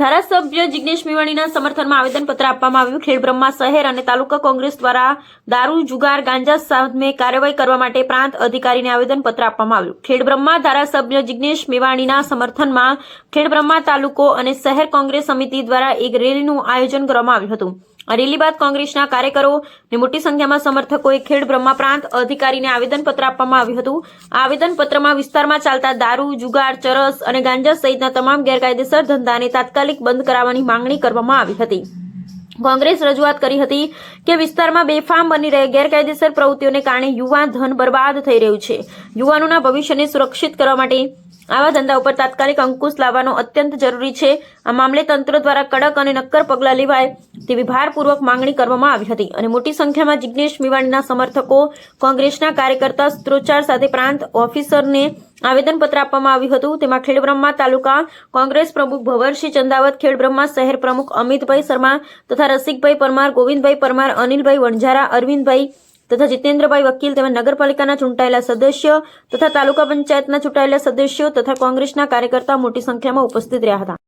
ધારાસભ્ય જિગ્નેશ મેવાણીના સમર્થનમાં આવેદનપત્ર આપવામાં આવ્યું. ખેડબ્રહ્મા શહેર અને તાલુકા કોંગ્રેસ દ્વારા દારૂ, જુગાર, ગાંજા સામે કાર્યવાહી કરવા માટે પ્રાંત અધિકારીને આવેદનપત્ર આપવામાં આવ્યું. ખેડબ્રહ્મા ધારાસભ્ય જિગ્નેશ મેવાણીના સમર્થનમાં ખેડબ્રહ્મા તાલુકો અને શહેર કોંગ્રેસ સમિતિ દ્વારા એક રેલીનું આયોજન કરવામાં આવ્યું હતું. આ રેલી બાદ કોંગ્રેસના કાર્યકરો ને મોટી સંખ્યામાં સમર્થકોએ ખેડ બ્રહ્મા પ્રાંત અધિકારીને આવેદનપત્ર આપવામાં આવ્યું હતું. આ આવેદનપત્રમાં વિસ્તારમાં ચાલતા દારૂ, જુગાર, ચરસ અને ગાંજા સહિતના તમામ ગેરકાયદેસર ધંધાને તાત્કાલિક બંધ કરાવવાની માંગણી કરવામાં આવી હતી. કોંગ્રેસ રજૂઆત કરી હતી કે વિસ્તારમાં બેફામ બની રહે ગેરકાયદેસર પ્રવૃત્તિઓને કારણે યુવા ધન બરબાદ થઈ રહ્યું છે. યુવાનોના ભવિષ્યને સુરક્ષિત કરવા માટે આવા ધંધા ઉપર તાત્કાલિક અંકુશ લાવવાનો અત્યંત જરૂરી છે. આ મામલે તંત્ર દ્વારા કડક અને નક્કર પગલાં લેવાય તેવી ભારપૂર્વક માંગણી કરવામાં આવી હતી અને મોટી સંખ્યામાં જિગ્નેશ મેવાણીના સમર્થકો કોંગ્રેસના કાર્યકર્તા સ્ત્રોચાર સાથે પ્રાંત ઓફિસરને આવેદનપત્ર આપવામાં આવ્યું હતું. તેમાં ખેડબ્રહ્મા તાલુકા કોંગ્રેસ પ્રમુખ ભવરસિંહ ચંદાવત, ખેડબ્રહ્મા શહેર પ્રમુખ અમિતભાઈ શર્મા તથા રસિકભાઈ પરમાર, ગોવિંદભાઈ પરમાર, અનિલભાઈ વણઝારા, અરવિંદભાઈ તથા જીતેન્દ્રભાઈ વકીલ તેમજ નગરપાલિકાના ચૂંટાયેલા સદસ્યો તથા તાલુકા પંચાયતના ચૂંટાયેલા સદસ્યો તથા કોંગ્રેસના કાર્યકર્તા મોટી સંખ્યામાં ઉપસ્થિત રહ્યા હતા.